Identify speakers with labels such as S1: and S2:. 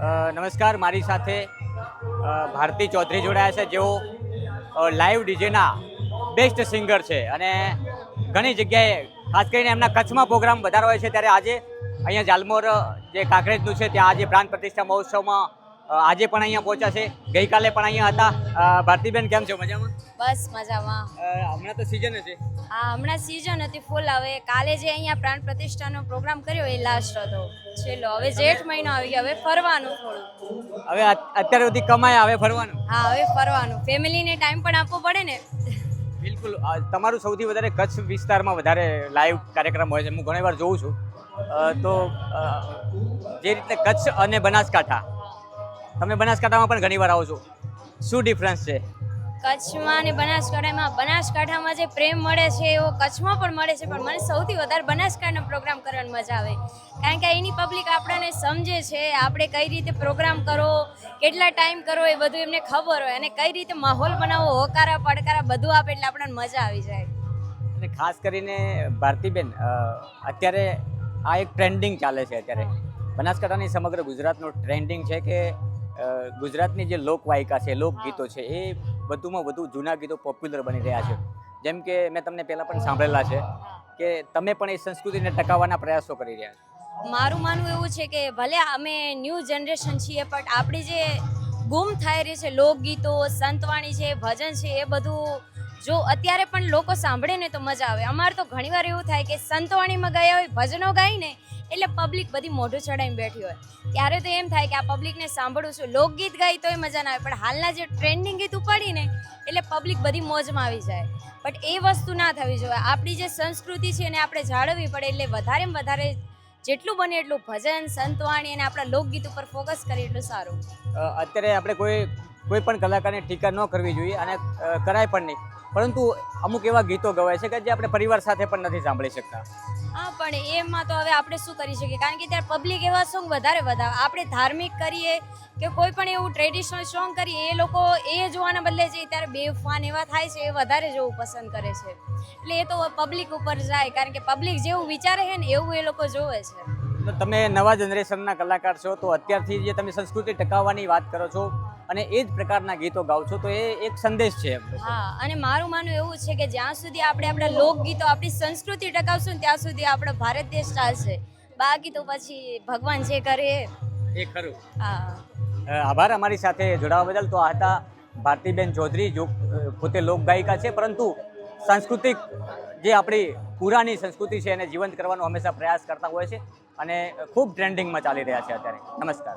S1: નમસ્કાર, મારી સાથે ભારતી ચૌધરી જોડાયા છે. જેઓ લાઈવ ડીજેના બેસ્ટ સિંગર છે. અને ઘણી જગ્યાએ, ખાસ કરીને એમના કચ્છમાં પ્રોગ્રામ વધારે હોય છે. ત્યારે આજે અહીંયા જાલમોર જે કાંકરેજનું છે, ત્યાં આજે પ્રાણ પ્રતિષ્ઠા મહોત્સવમાં આજે પણ અહીંયા પહોંચ્યા છે. ગઈકાલે પણ અહીંયા હતા. ભારતીબેન કેમ છો? મજામાં?
S2: બસ મજામાં.
S1: હમણાં તો સિઝન છે
S2: હા હમણાં સિઝન હતી ફૂલ હવે કાલે જે અહીંયા પ્રાણ પ્રતિષ્ઠાનો પ્રોગ્રામ કર્યો એ લાસ્ટ હતો. છેલ્લો. હવે જેઠ મહિનો આવી ગયો. હવે ફરવાનું થોડું.
S1: હવે અત- અત્યાર સુધી કમાયા હવે ફરવાનું?
S2: હા હવે ફરવાનું. ફેમિલીને ટાઈમ પણ આપવો પડે ને.
S1: બિલકુલ. તમારું સૌથી વધારે કચ્છ વિસ્તારમાં વધારે લાઈવ કાર્યક્રમ હોય છે. હું ઘણી વાર જોઉં છું. તો જે રીતે કચ્છ અને બનાસકાંઠા તમે બનાસકાંઠામાં પણ ઘણી વાર આવો છો. શું ડિફરન્સ છે?
S2: કચ્છમાં અને બનાસકાંઠામાં બનાસકાંઠામાં જે પ્રેમ મળે છે એવો કચ્છમાં પણ મળે છે પણ મને સૌથી વધારે બનાસકાંઠાનો પ્રોગ્રામ કરવાની મજા આવે. કારણ કે એની પબ્લિક આપણને સમજે છે આપણે કઈ રીતે પ્રોગ્રામ કરો કેટલા ટાઈમ કરો એ બધું એમને ખબર હોય. અને કઈ રીતે માહોલ બનાવવો હોકારા પડકારા બધું આપે એટલે આપણને મજા આવી જાય.
S1: અને ખાસ કરીને ભારતીબેન અત્યારે આ એક ટ્રેન્ડિંગ ચાલે છે અત્યારે. બનાસકાંઠાની સમગ્ર ગુજરાતનું ટ્રેન્ડિંગ છે કે ગુજરાતની જે લોકવાયકા છે, લોકગીતો છે, એ વધુમાં વધુ જૂના ગીતો પોપ્યુલર બની રહ્યા છે. જેમ કે મેં તમને પહેલાં પણ સાંભળેલા છે કે તમે પણ એ સંસ્કૃતિને ટકાવવાના પ્રયાસો કરી રહ્યા છો.
S2: મારું માનવું એવું છે કે ભલે અમે ન્યૂ જનરેશન છીએ પણ આપણી જે ગુમ થઈ રહી છે લોકગીતો, સંતવાણી છે, ભજન છે, એ બધું જો અત્યારે પણ લોકો સાંભળે ને તો મજા આવે. અમારે તો ઘણીવાર એવું થાય કે સંતવાણીમાં ગયા હોય, ભજનો ગાઈને એટલે પબ્લિક બધી મોઢું ચડાવીને બેઠી હોય. ત્યારે તો એમ થાય કે આ પબ્લિકને સાંભળું છું. લોકગીત ગાઈ તોય મજા ના આવે, પણ હાલના જે ટ્રેન્ડિંગ ગીત ઉપાડીને એટલે પબ્લિક બધી મોજમાં આવી જાય. બટ એ વસ્તુ ના થવી જોઈએ. આપણી જે સંસ્કૃતિ છે એને આપણે જાળવવી પડે, એટલે વધારે વધારે જેટલું બને એટલું ભજન, સંતવાણી અને આપણા લોકગીત ઉપર ફોકસ કરીએ એટલું સારું.
S1: અત્યારે આપણે કોઈ કોઈ પણ કલાકારને ટીકા ન કરવી જોઈએ અને કરાય પણ નહીં. પરંતુ અમુક એવા ગીતો ગવાય છે કે જે આપણે પરિવાર સાથે પણ નથી સાંભળી શકતા.
S2: હા, પણ એમાં તો હવે આપણે શું કરી શકીએ? કારણ કે ત્યારે પબ્લિક એવા સોંગ વધારે વધારે આપણે ધાર્મિક કરીએ કે કોઈ પણ એવું ટ્રેડિશનલ સોંગ કરીએ, એ લોકો એ જોવાના બદલે જે ત્યારે બેફાન એવા થાય છે, એ વધારે જોવું પસંદ કરે છે. એટલે એ તો પબ્લિક ઉપર જાય. કારણ કે પબ્લિક જેવું વિચારે છે ને, એવું એ લોકો જોવે છે.
S1: તમે નવા જનરેશનના કલાકાર છો તો અત્યારથી જે તમે સંસ્કૃતિ ટકાવવાની વાત કરો છો અને એ જ પ્રકારના ગીતો ગાઓ છો તો એ એક સંદેશ છે
S2: હા અને મારું માનવું એવું છે કે જ્યાં સુધી આપણે આપણા લોકગીતો આપણી સંસ્કૃતિ ટકાવશું ત્યાં સુધી આપણો ભારત દેશ ચાલશે. બાકી તો પછી ભગવાન જે કરે એ.
S1: ખરું.
S2: હા.
S1: આભાર અમારી સાથે જોડાવા બદલ. તો આ હતા ભારતીબેન ચૌધરી જો પોતે લોકગાયિકા છે પરંતુ સાંસ્કૃતિક જે આપણી પુરાની સંસ્કૃતિ છે એને જીવંત કરવાનો હંમેશા પ્રયાસ કરતા હોય છે અને ખૂબ ટ્રેન્ડિંગમાં ચાલી રહ્યા છે અત્યારે. નમસ્કાર.